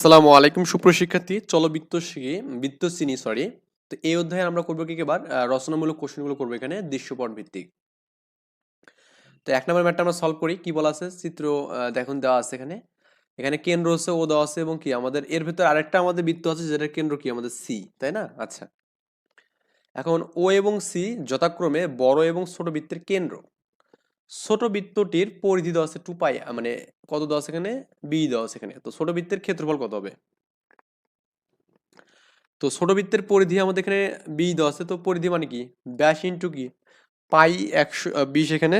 আসসালামু আলাইকুম সুপ্রশিক্ষার্থী চলো বৃত্ত শিখি বৃত্ত চিনি সরি তো এই অধ্যায়ে আমরা করব কি আহ, রচনামূলক কোশ্চেনগুলো করব এখানে দৃশ্যপট ভিত্তিক। তো এক নম্বর ম্যাটটা আমরা সলভ করি। কি বলা আছে? চিত্র দেখুন দেওয়া আছে এখানে। এখানে কেন্দ্র আছে ও দেওয়া আছে এবং কি? আমাদের এর ভিতরে আরেকটা আমাদের বৃত্ত আছে যেটার কেন্দ্র কি? আমাদের সি তাই না? আচ্ছা। এখন ও এবং সি যথাক্রমে বড় এবং ছোট বৃত্তের কেন্দ্র। ছোট বৃত্তটির পরিধি দেওয়া আছে টু পাই মানে কত দেওয়া আছে এখানে? বি দেওয়া আছে এখানে। তো ছোট বৃত্তের ক্ষেত্রফল কত হবে? তো ছোট বৃত্তের পরিধি আমাদের এখানে বি দেওয়া আছে তো পরিধি মানে কি? ব্যাস ইন্টু কি? পাই একশো বিশ এখানে।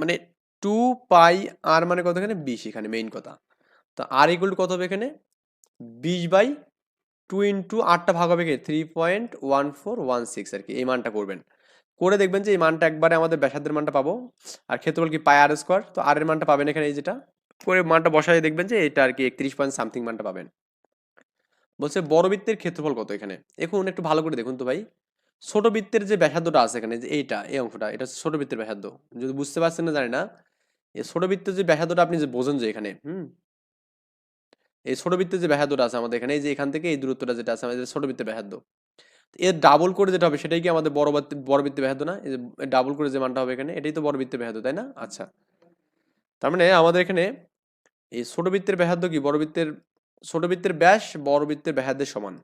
মানে টু পাই আর মানে কত এখানে? বিশ এখানে মেইন কথা। তো আর ইকুয়াল কত হবে এখানে? বিশ বাই টু ইন্টু আটটা ভাগ হবে কি? Three point one four one six আর কি। এই মানটা করবেন। করে দেখবেন যে এই মানটা একবারে আমাদের ব্যাসার্ধের মানটা পাবো। আর ক্ষেত্রফল কি পাই আর স্কোয়ার তো আর এর মানটা পাবেন এখানে এই যেটা। করে মানটা বসাই দেখবেন যে এটা আর কি একত্রিশ পয়েন্ট সামথিং মানটা পাবেন। বলছে বড় বৃত্তের ক্ষেত্রফল কত এখানে? এখন একটু ভালো করে দেখুন তো ভাই। ছোট বৃত্তের যে ব্যাসার্ধটা আছে এখানে, যে এইটা, এই অংশটা, এটা ছোট বৃত্তের ব্যাসার্ধ। যদি বুঝতে পারছেন না জানি না, এই ছোট বৃত্তের যে ব্যাসার্ধটা আপনি যে বোঝেন যে এখানে, হুম? এই ছোট বৃত্তের যে ব্যাসার্ধটা আছে আমাদের এখানে, এই যে এখান থেকে এই দূরত্বটা যেটা আছে আমাদের ছোট বৃত্তের ব্যাসার্ধ। এর ডাবল করে যেটা হবে, সেটাই কি আমাদের বড় বৃত্ত বড় বৃত্তের ব্যাসার্ধ না? ডাবল করে যে মানটা হবে এখানে, এটাই তো বড় বৃত্তের ব্যাসার্ধ তাই না? আচ্ছা। তার মানে আমাদের এখানে এই ছোট বৃত্তের ব্যাসার্ধ কি? বড় বৃত্তের, ছোট বৃত্তের ব্যাস বড় বৃত্তের ব্যাসার্ধের সমান।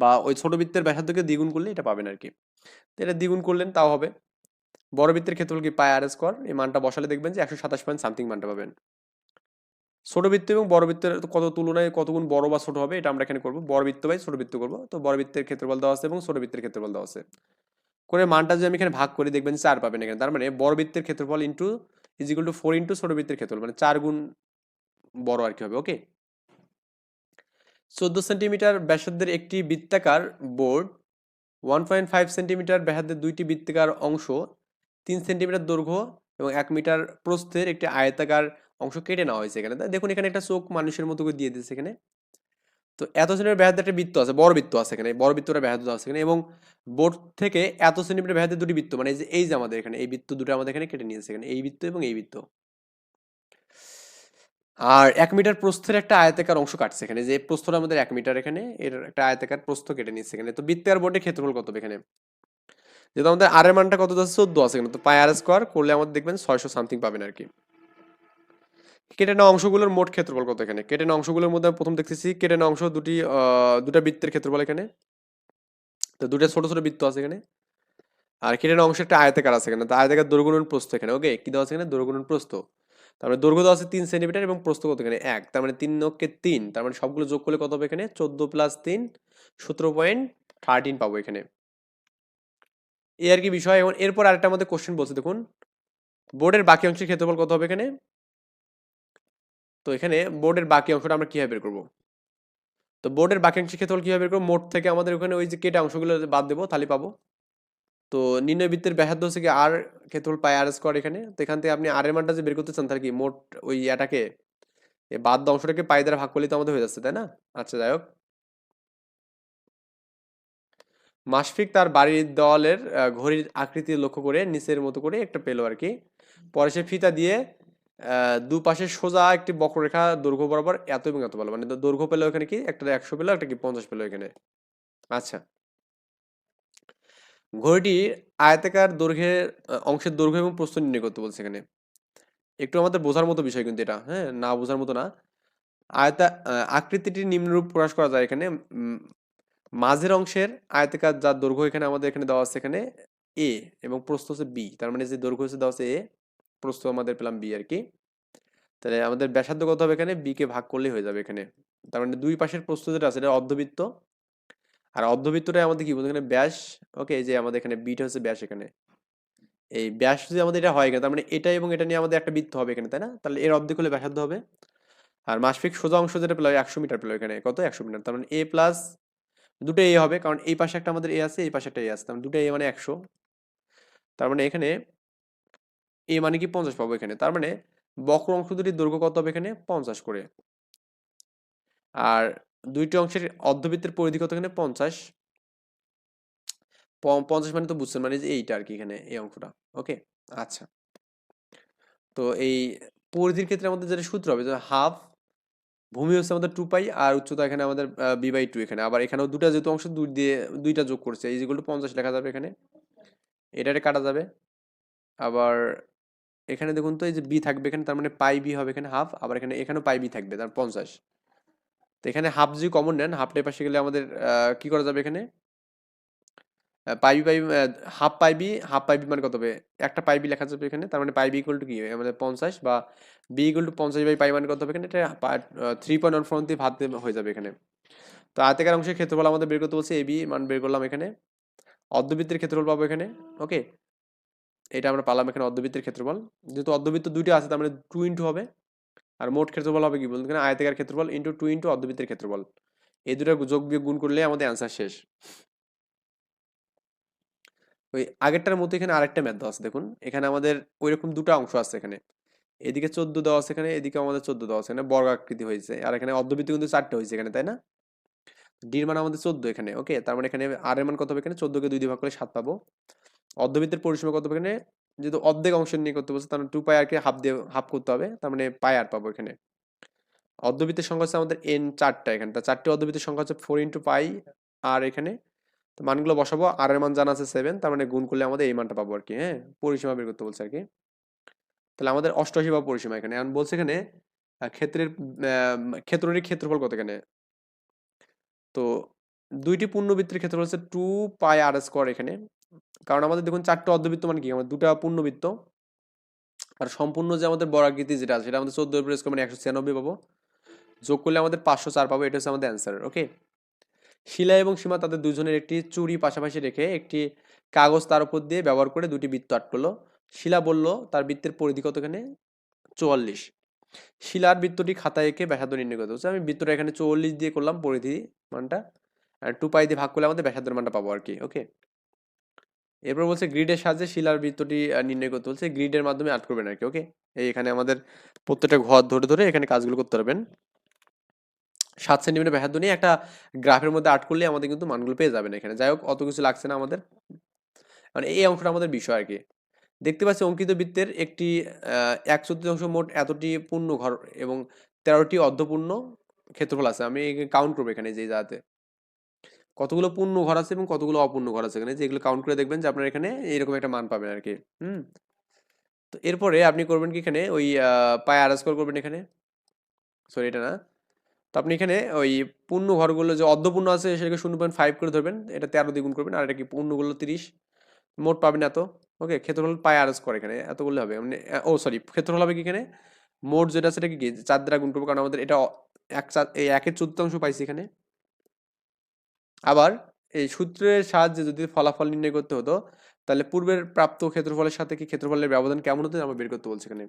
বা ওই ছোট বৃত্তের ব্যাসার্ধকে দ্বিগুণ করলে এটা পাবেন আর কি এটা দ্বিগুণ করলেন, তাও হবে। বড় বৃত্তের ক্ষেত্রে কি? Pi r square. এই মানটা বসালে দেখবেন যে একশো সাতাশ পয়েন্ট সামথিং মানটা পাবেন। ছোট বৃত্ত এবং বড় বৃত্তের কত তুলনায় কত গুণ বড় বা ছোট হবে, এটা আমরা এখানে করব। বড় বৃত্ত বাই ছোট বৃত্ত করব। তো বড় বৃত্তের ক্ষেত্রফল দেওয়া আছে এবং ছোট বৃত্তের ক্ষেত্রফল দেওয়া আছে। করে মানটা যদি আমি এখানে ভাগ করি, দেখবেন চার পাবেন এখানে। তার মানে বড় বৃত্তের ক্ষেত্রফল into is to four into ছোট বৃত্তের ক্ষেত্রফল মানে চার গুণ বড় আর কি হবে ওকে চোদ্দ সেন্টিমিটার ব্যাসার্ধের একটি বৃত্তাকার board one point five centimetre ব্যাসার্ধের দুইটি বৃত্তাকার অংশ, তিন সেন্টিমিটার দৈর্ঘ্য এবং এক মিটার প্রস্থের একটি আয়তাকার অংশ কেটে নেওয়া হয়েছে এখানে। দেখুন, এখানে একটা চোখ মানুষের মতো করে দিয়ে দিয়েছে এখানে। তো এত সেন্টিমিটার ব্যাসার্ধের একটা বৃত্ত আছে, বড় বৃত্ত আছে এখানে, বড় বৃত্তটা ব্যাসার্ধ আছে এখানে এবং বোর্ড থেকে এত সেন্টিমিটার ব্যাসার্ধের দুটি বৃত্ত মানে এই যে এই যে আমাদের এখানে, এই বৃত্ত দুটো আমাদের এখানে কেটে নিয়েছে এখানে, এই বৃত্ত এবং এই বৃত্ত। আর এক মিটার প্রস্থের একটা আয়তাকার অংশ কাটছে এখানে, যে প্রস্থটা আমাদের এক মিটার এখানে, এর একটা আয়তাকার প্রস্থ কেটে নিচ্ছে এখানে। তো বৃত্তাকার বোর্ডের ক্ষেত্রফল কত এখানে? যেহেতু আমাদের আর এর মানটা কত চোদ্দ আছে এখানে, তো পাই আর স্কোয়ার করলে আমাদের দেখবেন ছয়শো সামথিং পাবেন আর কি। কেটে নেওয়া অংশগুলোর মোট ক্ষেত্রফল কত এখানে? কেটে নেওয়া অংশগুলোর মধ্যে প্রথম দেখতেছি, কেটে নেওয়া অংশ দুটি দুটা বৃত্তের ক্ষেত্রফল এখানে। তো দুটা ছোট ছোট বৃত্ত আছে এখানে। আর কেটে নেওয়া অংশ একটা আয়তাকার আছে এখানে। তো আয়তাকার দৈর্ঘ্য প্রস্থ এখানে, ওকে? কি দেওয়া আছে এখানে? দৈর্ঘ্য প্রস্থ। তারপরে দৈর্ঘ্য দেওয়া আছে তিন সেন্টিমিটার এবং প্রস্থ কত এখানে? এক। তার মানে তিন নক্ষে তিন। তার মানে সবগুলো যোগ করলে কত হবে এখানে? চোদ্দ প্লাস তিন, সতেরো পয়েন্ট থার্টিন পাবো এখানে। এই আর কি বিষয়। এবং এরপর আরেকটা আমাদের কোশ্চেন বলছে, দেখুন। বোর্ডের বাকি অংশের ক্ষেত্রফল কত হবে এখানে? তো এখানে বোর্ডের বাকি অংশটা আমরা কীভাবে বের করব? তো বোর্ডের বাকি অংশের ক্ষেত্রফল কীভাবে বের করব? মোট থেকে আমাদের ওখানে ওই যে কেটে অংশগুলো বাদ দেবো তাহলে পাবো। তো নির্ণয় বৃত্তের ব্যাসার্ধ হচ্ছে কি আর ক্ষেত্রফল পায় আর স্কোয়ার এখানে। তো এখান থেকে আপনি আর এর মানটা যে বের করতে চান তাহলে কি মোট ওই এটাকে বাদ অংশটাকে পাই দ্বারা ভাগ করলে তো আমাদের হয়ে যাচ্ছে তাই না? আচ্ছা যাই হোক। মাসফিক তার বাড়ির আহ, ঘড়ির আকৃতি লক্ষ্য করে নিচের মতো করে একটা পেল আর কি। পরে সে ফিতা দিয়ে দুপাশে সোজা একটি বক্ররেখা দৈর্ঘ্য বরাবর এত এবং এত পেল মানে দৈর্ঘ্য পেল এখানে কি? একটা একশো পেল একটা কি? পঞ্চাশ পেল এখানে আচ্ছা। ঘড়িটি আয়তাকার দৈর্ঘ্যের অংশের দৈর্ঘ্য এবং প্রস্থ নির্ণয় করতে বলছে এখানে। একটু আমাদের বোঝার মতো বিষয় কিন্তু এটা হ্যাঁ? না বোঝার মতো না। আয়তা আকৃতিটি নিম্নরূপ প্রকাশ করা যায় এখানে। মাঝের অংশের আয়তাকার যার দৈর্ঘ্য এখানে আমাদের এখানে দেওয়া আছে এখানে এ এবং প্রস্থ হচ্ছে বি। তার মানে যে দৈর্ঘ্য হচ্ছে দেওয়া আছে এ। প্রস্থ আমাদের পেলাম বি আর কি তাহলে আমাদের ব্যাসার্ধ কত হবে এখানে? বি কে ভাগ করলেই হয়ে যাবে এখানে। তার মানে দুই পাশের প্রস্থ যেটা আছে, এটা অর্ধবৃত্ত। আর অর্ধবৃত্তটাই আমাদের কি বলতে এখানে ব্যাস ওকে যে আমাদের এখানে বিটা হচ্ছে ব্যাস এখানে। এই ব্যাস যদি আমাদের এটা হয় তার মানে এটা এবং এটা নিয়ে আমাদের একটা বৃত্ত হবে এখানে, তাই না? তাহলে এর অর্ধেক হলে ব্যাসার্ধ হবে। আর মাসফিক সোজা অংশ যেটা পেল একশো মিটার পেল এখানে। কত? একশো মিটার। তার মানে এ প্লাস দুটো এ হবে, কারণ এই পাশে একটা আমাদের এ আছে, এই পাশে একটা এ আছে। তার মানে দুটো এ মানে একশো। তার মানে এখানে এ মানে কি পঞ্চাশ পাবো এখানে। তার মানে বক্র অংশ দুটির দৈর্ঘ্য কত হবে এখানে? পঞ্চাশ করে। আর দুইটি অংশের অর্ধবৃত্তের পরিধি কত এখানে? পঞ্চাশ। পঞ্চাশ মানে তো বুঝছেন মানে যে এইটা আর কি এখানে, এই অঙ্কটা ওকে? আচ্ছা। তো এই পরিধির ক্ষেত্রে আমাদের যেটা সূত্র হবে হাফ ভূমি হচ্ছে আমাদের টু পাই আর উচ্চতা এখানে আমাদের বি বাই টু এখানে। আবার এখানেও দুটা যেহেতু অংশ দুই দিয়ে, দুইটা যোগ করছে, এই যেগুলো পঞ্চাশ লেখা যাবে এখানে। এটারে কাটা যাবে। আবার এখানে দেখুন তো এই যে বি থাকবে, এখানে তার মানে পাই বি হবে এখানে হাফ আবার এখানে, এখানেও পাই বি থাকবে, তার পঞ্চাশ। তো এখানে হাফ যদি কমন নেন হাফটাই পাশে গেলে আমাদের কি করা যাবে এখানে? পাইবি পাইবি হাফ পাইবি হাফ পাইবি মানে কত হবে? একটা পাইবি লেখা যাবে এখানে, তার মানে পাইবি ইকুয়াল টু কি? আমাদের পঞ্চাশ বা বি ইকুয়াল টু পঞ্চাশ বাই পাই মানে কত হবে এখানে? এটা থ্রি পয়েন্ট ওয়ান ফোর দিয়ে ভাত হয়ে যাবে এখানে। তো আয়তাকার অংশের ক্ষেত্রফল আমাদের বের করতে বলছে এবি মান বের করলাম এখানে। অর্ধবৃত্তের ক্ষেত্রফল পাবো এখানে ওকে এটা আমরা পালাম এখানে অর্ধবৃত্তের ক্ষেত্রফল যেহেতু অর্ধবৃত্ত দুইটা আছে, তার মানে টু ইন্টু হবে। আর মোট ক্ষেত্রফল হবে কি বলতে এখানে আয়তাকার ক্ষেত্রফল ইন্টু টু ইন্টু অর্ধবৃত্তের ক্ষেত্রফল। এই দুটো যোগ বিয়োগ গুণ করলে আমাদের অ্যান্সার শেষ। ওই আগেরটার মতো এখানে আরেকটা ম্যাথ দেওয়া আছে, দেখুন। এখানে আমাদের ওইরকম দুটো অংশ আছে এখানে। এদিকে চোদ্দ দেওয়া আছে এখানে, এদিকে আমাদের চোদ্দ দেওয়া আছে। এখানে বর্গ আকৃতি হয়েছে। আর এখানে অর্ধবৃত্ত কিন্তু চারটে হয়েছে এখানে, তাই না? ডির মান আমাদের চোদ্দ এখানে ওকে তার মানে এখানে আর এর মান কত হবে এখানে? চোদ্দকে দুই দিয়ে ভাগ করলে সাত পাবো। অর্ধবৃত্তের পরিসীমা কত? এখানে যেহেতু অর্ধেক অংশ নিয়ে করতে বলছে মানে টু পাই আরকে হাফ দিয়ে হাফ করতে হবে, তার মানে পাই আর পাবো এখানে। অর্ধবৃত্তের সংখ্যা হচ্ছে আমাদের এন চারটা এখানে চারটে অর্ধবৃত্তের সংখ্যা হচ্ছে ফোর ইন্টু পাই আর এখানে। তো মানগুলো বসাবো আর এর মান জানা আছে সেভেন তার মানে গুণ করলে আমাদের এই মানটা পাবো আর কি হ্যাঁ? পরিসীমা বের করতে বলছে আর কি তাহলে আমাদের অষ্টআশি বা পরিসীমা এখানে, এখন বলছে এখানে ক্ষেত্রের ক্ষেত্রটির ক্ষেত্রফল কত এখানে? তো দুইটি পূর্ণবৃত্তের ক্ষেত্রফল হচ্ছে টু পাই আর স্কোয়ার এখানে কারণ আমাদের দেখুন চারটে অর্ধবৃত্ত মানে কি? আমাদের দুটা পূর্ণবৃত্ত। আর সম্পূর্ণ যে আমাদের বরাকৃতি যেটা আছে, সেটা আমাদের চোদ্দ প্রেস মানে একশো ছিয়ানব্বই পাবো। যোগ করলে আমাদের পাঁচশো চার পাবো, এটা হচ্ছে আমাদের অ্যান্সার ওকে শিলা এবং সীমা তাদের দুজনের একটি চুরি পাশাপাশি রেখে একটি কাগজ তার উপর দিয়ে ব্যবহার করে দুটি বৃত্ত আট করল। শিলা বলল, তার বৃত্তের পরিধি কতখানে চুয়াল্লিশ। শিলার বৃত্তটি খাতায় এঁকে ব্যাসার্ধ নির্ণয় করতে হচ্ছে আমি বৃত্তটা এখানে চুয়াল্লিশ দিয়ে করলাম পরিধি মানটা। টু পাই দিয়ে ভাগ করলে আমাদের ব্যাসার্ধের মানটা পাবো আর কি ওকে এরপর বলছে গ্রিডের সাহায্যে শিলার বৃত্তটি নির্ণয় করতে বলছে। গ্রিডের মাধ্যমে আট করবেন আর কি ওকে এই এখানে আমাদের প্রত্যেকটা ঘর ধরে ধরে এখানে কাজগুলো করতে পারবেন। সাত সেন্টিমিটার ব্যাসার্ধ নিয়ে একটা গ্রাফের মধ্যে আট করলে আমাদের কিন্তু মানগুলো পেয়ে যাবেন এখানে। যাই হোক, অত কিছু লাগছে না আমাদের। মানে এই অংশটা আমাদের বিষয় আর কি দেখতে পাচ্ছি অঙ্কিত বৃত্তের একটি এক চতুর্থাংশ মোট এতটি পূর্ণ ঘর এবং তেরোটি অর্ধপূর্ণ ক্ষেত্রফল আছে। আমি কাউন্ট করব এখানে যে যাতে। কতগুলো পূর্ণ ঘর আছে এবং কতগুলো অপূর্ণ ঘর আছে এখানে। যেগুলো কাউন্ট করে দেখবেন যে আপনার এখানে এরকম একটা মান পাবেন আর কি হুম? তো এরপরে আপনি করবেন কি এখানে? ওই পায়ে আর স্কোয়ার করবেন এখানে। সরি এটা না। তো আপনি এখানে ওই পূর্ণ ঘরগুলো যে অর্ধপূর্ণ আছে সেটাকে শূন্য পয়েন্ট ফাইভ করে ধরবেন। এটা তেরো দ্বিগুণ করবেন। আর এটা কি পূর্ণগুলো তিরিশ? মোট পাবেন এত। ওকে ক্ষেত্রফল পাই আর স্কোয়ার এখানে। এত করলে হবে। মানে ও সরি ক্ষেত্রফল হবে কি এখানে? মোট যেটা সেটা কি? কি চার দ্বারা গুণ করব। কারণ আমাদের এটা এক চার এই একের চতুর্থাংশ পাইছি এখানে। আবার এই সূত্রের সাহায্যে যদি ফলাফল নির্ণয় করতে হতো, তাহলে পূর্বের প্রাপ্ত ক্ষেত্রফলের সাথে কি ক্ষেত্রফলের ব্যবধান কেমন হতো, আমরা বের করতে বলছি এখানে।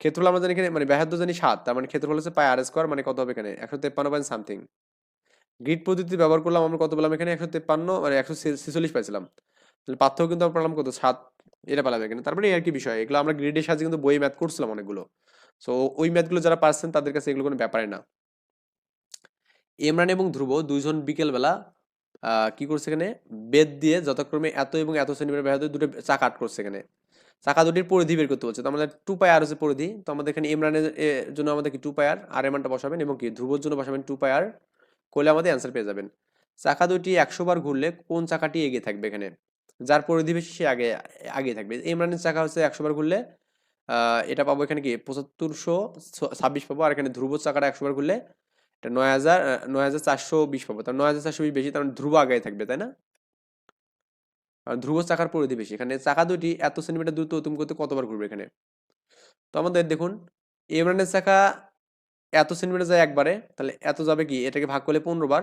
ক্ষেত্রফল আমরা জানি এখানে মানে ব্যাহার্য জানি সাত, তার মানে ক্ষেত্রফল হচ্ছে পাই আর স্কোয়ার মানে কত হবে এখানে? একশো তেপ্পান্ন পয়েন্ট সামথিং গ্রিড পদ্ধতি ব্যবহার করলাম আমরা কত পেলাম এখানে? একশো তেপ্পান্ন মানে একশো ছেচল্লিশ পাইছিলাম। তাহলে পার্থক্য কিন্তু আমরা পেলাম কত? সাত, এটা পেলাম এখানে। তারপরে এই আর কি বিষয়, এগুলো আমরা গ্রিডের সাহায্যে কিন্তু বই ম্যাথ করছিলাম অনেকগুলো। সো ওই ম্যাথগুলো যারা পারছেন তাদের কাছে এগুলো কোনো ব্যাপারে না। ইমরান এবং ধ্রুব দুইজন বিকেলবেলা কি করছে এখানে? বেদ দিয়ে যথাক্রমে এত এবং এত সেন্টিমিটার ব্যাসার্ধ দুটো চাকা আট করছে এখানে। চাকা দুটির পরিধি বের করতে বলছে। তো আমাদের টু পাই আর হচ্ছে পরিধি। তো আমাদের এখানে ইমরানের জন্য আমাদের কি টু পাই আর আর এর মানটা বসাবেন এবং কি ধ্রুবর জন্য বসাবেন টু পাই আর করলে আমাদের অ্যান্সার পেয়ে যাবেন। চাকা দুটি একশো বার ঘুরলে কোন চাকাটি এগিয়ে থাকবে এখানে? যার পরিধি বেশি সে আগে আগে থাকবে। ইমরানের চাকা হচ্ছে একশো বার ঘুরলে এটা পাবো এখানে কি পঁচাত্তরশো ছাব্বিশ পাবো। আর এখানে ধ্রুব চাকাটা একশো বার ঘুরলে নয় হাজার নয় হাজার চারশো বিশ পাবো। তার নয় হাজার চারশো বিশ বেশি, তার মানে ধ্রুব আগে থাকবে, তাই না? আর ধ্রুব চাকার পরিধি বেশি। এখানে চাকা দুটি এত সেন্টিমিটার দ্রুত অতিক্রম করতে কতবার ঘুরবে এখানে? তো আমাদের দেখুন ইমরানের চাকা এত সেন্টিমিটার যায় একবারে, তাহলে এত যাবে কি? এটাকে ভাগ করলে পনেরো বার।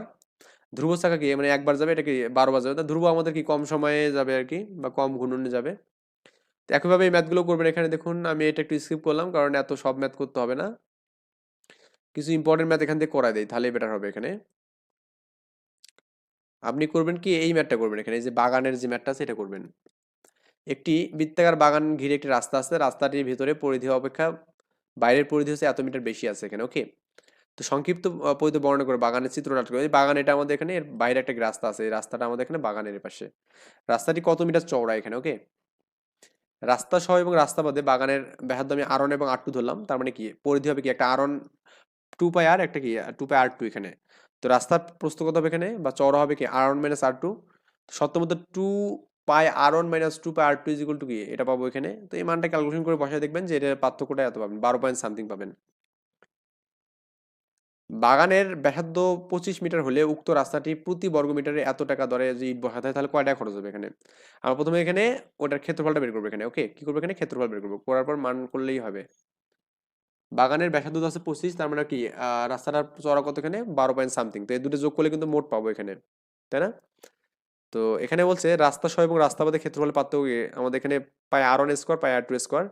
ধ্রুব চাকা কি মানে একবার যাবে, এটাকে বারো বার যাবে। তা ধ্রুব আমাদের কি কম সময়ে যাবে আর কি, বা কম ঘূর্ণনে যাবে? তো একইভাবে এই ম্যাথগুলো করবেন এখানে। দেখুন, আমি এটা একটু স্কিপ করলাম, কারণ এত সব ম্যাথ করতে হবে না। কিছু ইম্পর্টেন্ট ম্যাথ এখান থেকে করাই দেয়, তাহলেই বেটার হবে এখানে। আপনি করবেন কি, এই ম্যাথটা করবেন এখানে যে বাগানের যে ম্যাথটা আছে, এটা করবেন। একটি বৃত্তাকার বাগান ঘিরে একটি রাস্তা আছে, রাস্তাটির ভিতরে পরিধি অপেক্ষা, বাইরের পরিধি হচ্ছে এত মিটার বেশি আছে এখানে ওকে তো সংক্ষিপ্ত পরিধি বর্ণনা করে, বাগানের চিত্র নাটক করে। এই বাগান এটা আমাদের এখানে, এর বাইরে একটা রাস্তা আছে, এই রাস্তাটা আমাদের এখানে বাগানের পাশে রাস্তাটি কত মিটার চওড়া এখানে ওকে রাস্তা সহ এবং রাস্তা বাদে বাগানের ব্যাহার্য আমি আরন এবং আটটু ধরলাম, তার মানে কি? পরিধি হবে কি? একটা আরন টু পাই আর একটা কি টু পাই আর টু এখানে। তো রাস্তার প্রস্থ কত হবে এখানে? বা চওড়া হবে কি? R one minus r two সত্যমত two pi r one minus two pi r two is equal to কি? এটা পাবো এখানে। তো এই মানটা ক্যালকুলেশন করে বসায় দেখবেন যে এটার পার্থক্যটা এত পাবেন, বারো পয়েন্ট সামথিং পাবেন। বাগানের ব্যাসার্ধ পঁচিশ মিটার হলে উক্ত রাস্তাটি প্রতি বর্গ মিটারে এত টাকা দরে যদি ইট বসাতে হয়, তাহলে কয় টাকা খরচ হবে এখানে? আমরা প্রথমে এখানে ওটার ক্ষেত্রফলটা বের করব এখানে ওকে কি করব এখানে? ক্ষেত্রফল বের করব। করার পর মান করলেই হবে। বাগানের ব্যাসার্ধ আছে পঁচিশ, তার মানে কি রাস্তাটার চড়া কত এখানে বারো পয়েন্ট সামথিং তো এই দুটো যোগ করলে কিন্তু মোট পাবো এখানে, তাই না? তো এখানে বলছে রাস্তা সহ এবং রাস্তা বাদে ক্ষেত্রফলের পার্থক্য আমাদের এখানে pi r one square pi r two square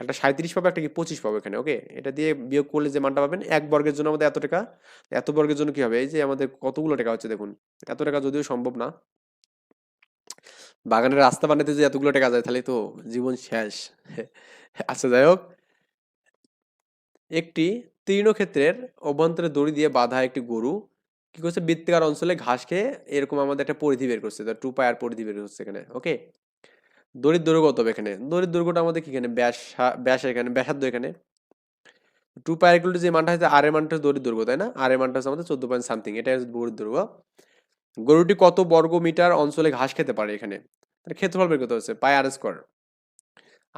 একটা সাঁত্রিশ পাবো, একটা কি পঁচিশ পাবো এখানে ওকে এটা দিয়ে বিয়োগ করলে যে মানটা পাবেন, এক বর্গের জন্য আমাদের এত টাকা, এত বর্গের জন্য কি হবে? এই যে আমাদের কতগুলো টাকা হচ্ছে দেখুন, এত টাকা যদিও সম্ভব না। বাগানের রাস্তা বানাতে যে এতগুলো টাকা যায়, তাহলে তো জীবন শেষ। আচ্ছা যাই হোক। একটি তৃণক্ষেত্রের অভ্যন্তরে দড়ি দিয়ে বাঁধা একটি গরু, কি করছে? বৃত্তিকার অঞ্চলে ঘাস খেয়ে এরকম আমাদের একটা পরিধি বের করছে টু পায়ার পরিধি বের করছে এখানে ওকে দড়ির দৈর্ঘ্য কত এখানে? দড়ির দৈর্ঘ্যটা আমাদের কি এখানে? ব্যাস ব্যাস এখানে, ব্যাসার্ধ এখানে। টু পায়ার ইকুয়াল যে মানটা হচ্ছে আর এর মানটা দড়ির দৈর্ঘ্য, তাই না? আর এর মানটা হচ্ছে আমাদের চোদ্দ পয়েন্ট সামথিং এটা হচ্ছে দড়ির দৈর্ঘ্য। গরুটি কত বর্গ মিটার অঞ্চলে ঘাস খেতে পারে এখানে? ক্ষেত্রফল বের করতে হচ্ছে পাই আর স্কোয়ার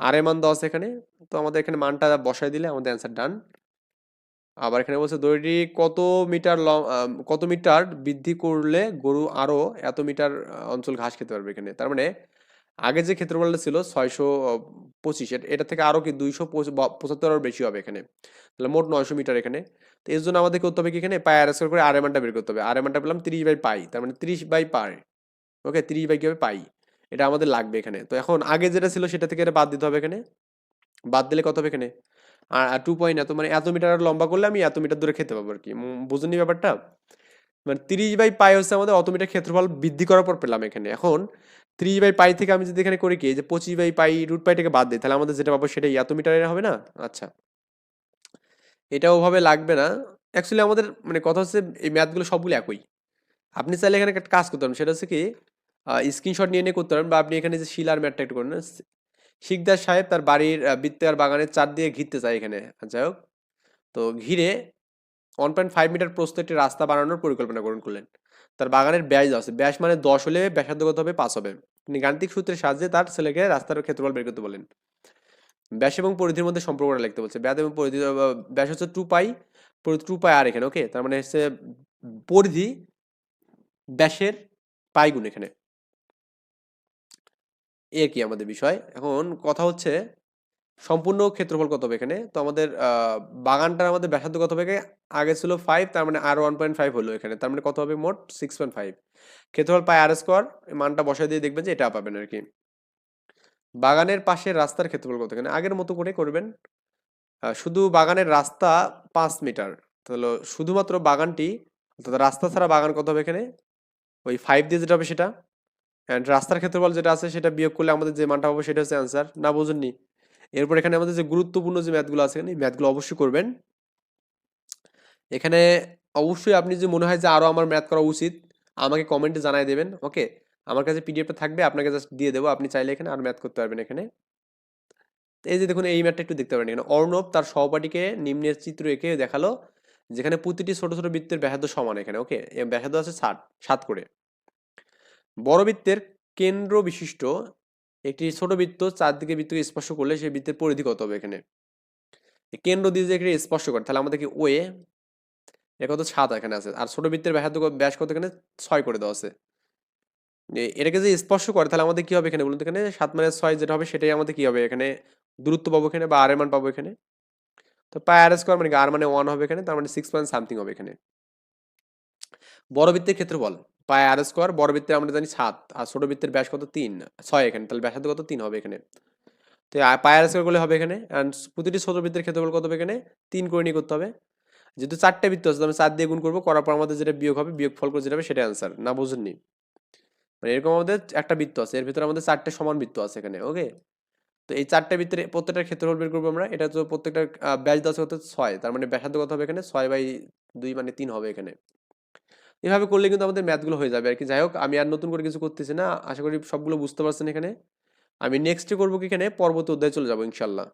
আর এর মান আছে এখানে। তো আমাদের এখানে মানটা বসাই দিলে আমাদের অ্যান্সার ডান আবার এখানে বলছে দড়িটি কত মিটার কত মিটার বৃদ্ধি করলে গরু আরও এত মিটার অঞ্চল ঘাস খেতে পারবে এখানে? তার মানে আগে যে ক্ষেত্রফলটা ছিল ছয়শো পঁচিশ, এটা থেকে আরও কি দুইশো পঁচাত্তর আরও বেশি হবে এখানে। তাহলে মোট নয়শো মিটার এখানে। তো এর জন্য আমাদের করতে হবে কি এখানে? পাই আর করে আর এর মানটা বের করতে হবে। আর এর মানটা পেলাম তিরিশ বাই পাই, তার মানে তিরিশ বাই পাই। ওকে, তিরিশ বাই কি হবে? পাই। এটা আমাদের লাগবে এখানে। তো এখন আগে যেটা ছিল সেটা থেকে এটা বাদ দিতে হবে এখানে। বাদ দিলে কত হবে এখানে? আর টু পয়েন্ট এত মানে এত মিটার লম্বা করলে আমি এত মিটার দূরে খেতে পারব আর কি। বুঝুনি ব্যাপারটা? মানে তিরিশ বাই পাই হচ্ছে আমাদের অত মিটার ক্ষেত্রফল বৃদ্ধি করার পর পেলাম এখানে। এখন তিরিশ বাই পাই থেকে আমি যদি এখানে করি কি যে পঁচিশ বাই পাই রুট পাইটাকে বাদ দিই, তাহলে আমাদের যেটা পাবো সেটাই। এত মিটারের হবে না? আচ্ছা। এটা ওভাবে লাগবে না। অ্যাকচুয়ালি আমাদের মানে কথা হচ্ছে এই ম্যাথগুলো সবগুলো একই। আপনি চাইলে এখানে একটা কাজ করতে পারেন। সেটা হচ্ছে কি স্ক্রিনশট নিয়ে নিয়ে করতে পারেন বা আপনি এখানে যে শিলার ম্যাটটা একটু করেন শিকদার সাহেব তার বাড়ির আহ, বৃত্তাকার বাগানের চার দিয়ে ঘিরতে চায় এখানে। যাই হোক। তো ঘিরে ওয়ান পয়েন্ট ফাইভ মিটার প্রস্থ একটি রাস্তা বানানোর পরিকল্পনা গ্রহণ করলেন। তার বাগানের ব্যাস আছে। ব্যাস মানে দশ হলে ব্যাসার্ধ হবে পাঁচ হবে। তিনি গাণিতিক সূত্রের সাহায্যে তার ছেলেকে রাস্তার ক্ষেত্রফল বের করতে বলেন। ব্যাস এবং পরিধির মধ্যে সম্পর্কটা লিখতে বলছে। ব্যাস এবং পরিধি ব্যাস হচ্ছে টু পাই টু পাই আর এখানে ওকে তার মানে হচ্ছে পরিধি ব্যাসের পাই গুণ এখানে। এ কি আমাদের বিষয়। এখন কথা হচ্ছে সম্পূর্ণ ক্ষেত্রফল কত হবে এখানে? তো আমাদের বাগানটার আমাদের ব্যাসার্ধ কত হবে? আগে ছিল ফাইভ তার মানে আর ওয়ান পয়েন্ট ফাইভ হলো এখানে। তার মানে কত হবে? মোট সিক্স পয়েন্ট ফাইভ ক্ষেত্রফল পায় আর স্কোয়ার মানটা বসাই দিয়ে দেখবেন যে এটা পাবেন আর কি বাগানের পাশের রাস্তার ক্ষেত্রফল কত এখানে? আগের মতো করে করবেন। শুধু বাগানের রাস্তা পাঁচ মিটার। তাহলে শুধুমাত্র বাগানটি, অর্থাৎ রাস্তা ছাড়া বাগান কত হবে এখানে? ওই ফাইভ দিয়ে যেটা হবে সেটা। অ্যান্ড রাস্তার ক্ষেত্রফল যেটা আছে, সেটা বিয়োগ করলে আমাদের যে মানটা পাবো, সেটা হচ্ছে অ্যান্সার না, বুঝুননি? এরপর এখানে আমাদের যে গুরুত্বপূর্ণ যে ম্যাথগুলো আছে, এই ম্যাথগুলো অবশ্যই করবেন। এখানে অবশ্যই আপনি যে মনে হয় যে আরও আমার ম্যাথ করা উচিত, আমাকে কমেন্টে জানাই দেবেন ওকে আমার কাছে পিডিএফটা থাকবে, আপনাকে জাস্ট দিয়ে দেবো, আপনি চাইলে এখানে আর ম্যাথ করতে পারবেন এখানে। এই যে দেখুন, এই ম্যাথটা একটু দেখতে পারেন এখানে। অর্ণব তার সহপাঠীকে নিম্নের চিত্র এঁকে দেখাল, যেখানে প্রতিটি ছোট ছোট বৃত্তের ব্যাসার্ধ সমান এখানে ওকে ব্যাসার্ধ আছে ষাট সাত করে। বড় বৃত্তের কেন্দ্র বিশিষ্ট একটি ছোট বৃত্ত চারদিকে বৃত্তকে স্পর্শ করলে সেই বৃত্তের পরিধি কত হবে এখানে? কেন্দ্র দিয়ে যে এখানে স্পর্শ করে তাহলে আমাদের কি ওয়ে এ কত সাত এখানে আছে। আর ছোট বৃত্তের ব্যাসার্ধ ব্যাস কত এখানে? ছয় করে দেওয়া আছে। এটাকে যে স্পর্শ করে, তাহলে আমাদের কি হবে এখানে বলুন এখানে? সাত মানে ছয় যেটা হবে, সেটাই আমাদের কি হবে এখানে? দূরত্ব পাবো এখানে বা আর এর মান পাবো এখানে। তো পাই আর স্কোয়ার মানে আর মানে ওয়ান হবে এখানে, তার মানে সিক্স পয়েন্ট সামথিং হবে এখানে। বড় বৃত্তের ক্ষেত্রফল পায়ে আর স্কোয়ার বড় বৃত্তের আমরা জানি সাত, আর ছোট বৃত্তের ব্যাস কত তিন? ছয় এখানে, তাহলে ব্যাসার্ধ কত? তিন হবে এখানে। তো পায়ে আর স্কোয়ার করলে হবে এখানে অ্যান্ড প্রতিটি ছোট বৃত্তের ক্ষেত্রফল কত হবে এখানে? তিন করে নিয়ে করতে হবে। যেহেতু চারটে বৃত্ত আছে আমি চার দিয়ে গুণ করব, করার পর আমাদের যেটা বিয়োগ হবে বিয়োগ ফল করে যেটা হবে সেটা অ্যান্সার না বুঝুননি মানে এরকম আমাদের একটা বৃত্ত আছে, এর ভিতরে আমাদের চারটে সমান বৃত্ত আছে এখানে ওকে তো এই চারটে বৃত্তের প্রত্যেকটা ক্ষেত্রফল বের করব আমরা, এটা তো প্রত্যেকটা ব্যাস আছে কত? ছয়, তার মানে ব্যাসার্ধ কত হবে এখানে? ছয় বাই দুই মানে তিন হবে এখানে। এভাবে করলে কিন্তু আমাদের ম্যাথগুলো হয়ে যাবে। আর কি যাই হোক, আমি আর নতুন করে কিছু করতেছি না। আশা করি সবগুলো বুঝতে পারছেন এখানে। আমি নেক্সটে করব কি এখানে? পরবর্তী অধ্যায়ে চলে যাব ইনশাল্লাহ